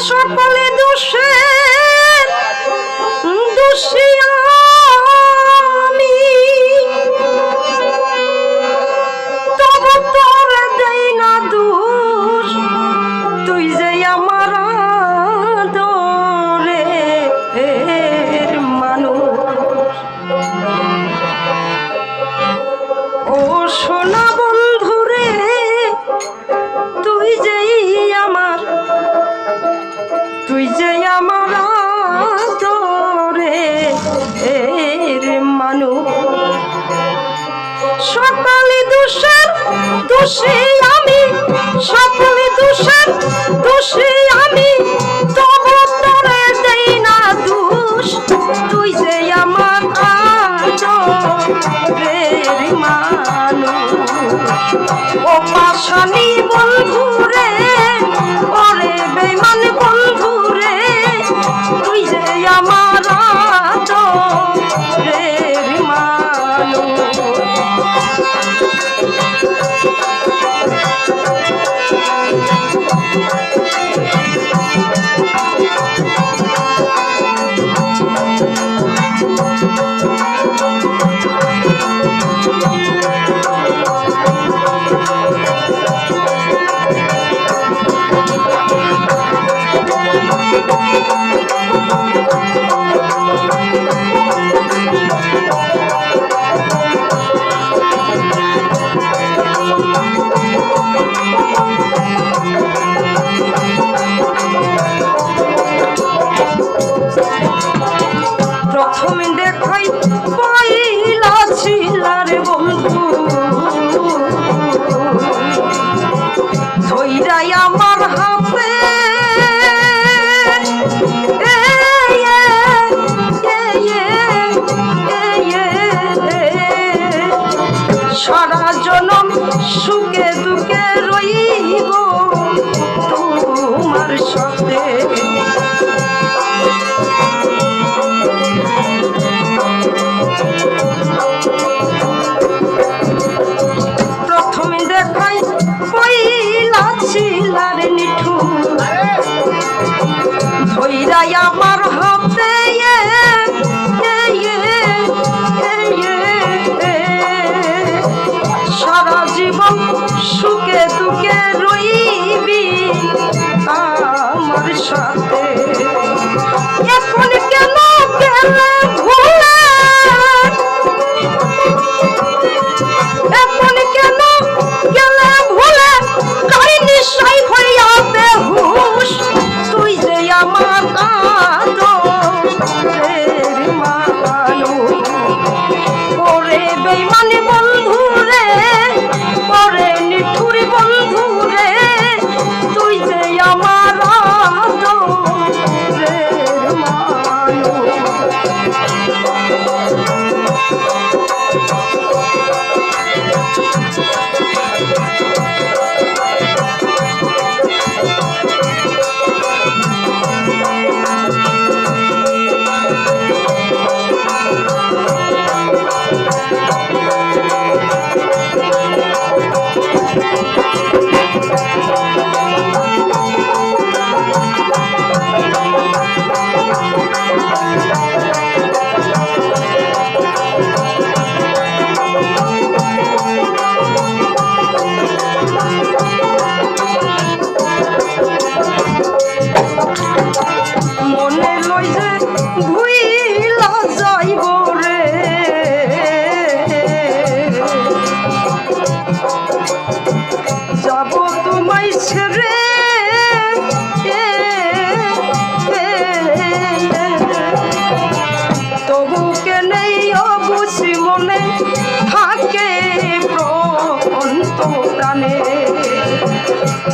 Sopra le chão. দোষে আমি সকলে দোষের দোষে আমি। ধৈরাই আমার হাফে সারা জনম সুখে দুঃখে রইব তোমার সাথে।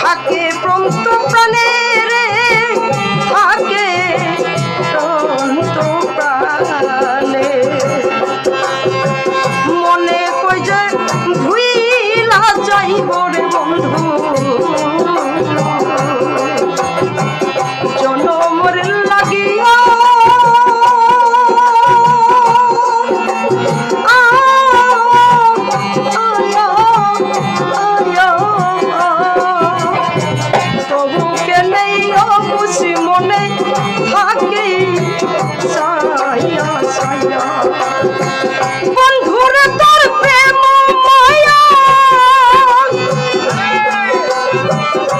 থাকে প্রন্ত প্রাণে রে থাকে প্রন্ত প্রাণে মনে কই যে ধুইলা যাইব রে বন্ধু।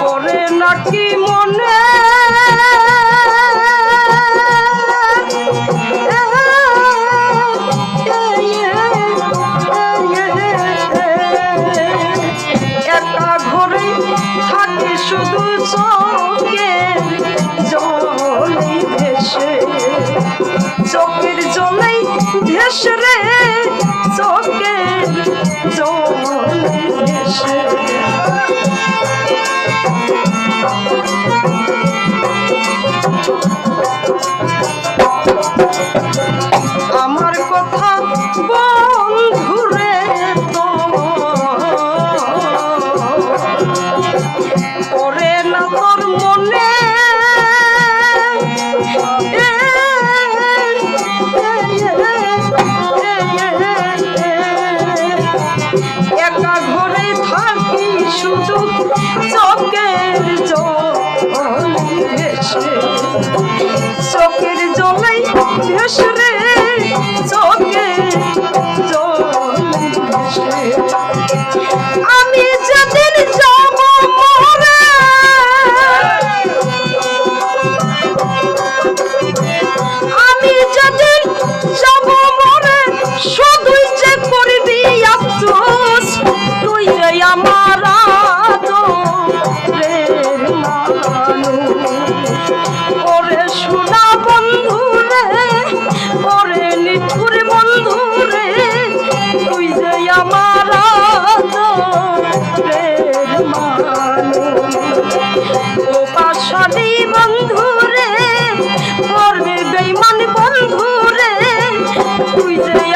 করে নাকি মনে? একা ঘরে থাকি শুধু চোখের জলেই ভেসে। চোখের জলেই ভেসে রে, চোখের আমি যেদিন যাব মরে আমি শুধুই যে করবি আফসোস তুই যে উপাসনে বন্ধু রে করবে বেইমান বন্ধু রে তুই যে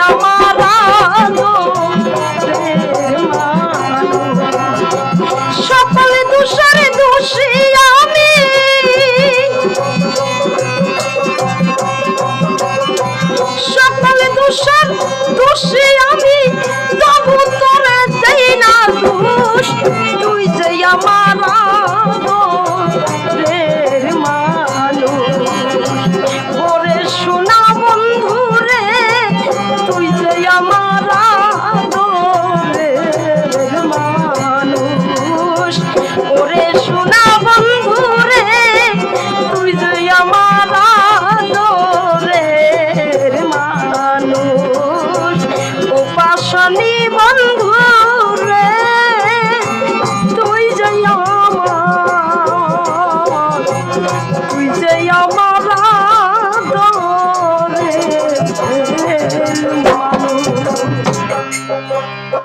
আমি বন্ধ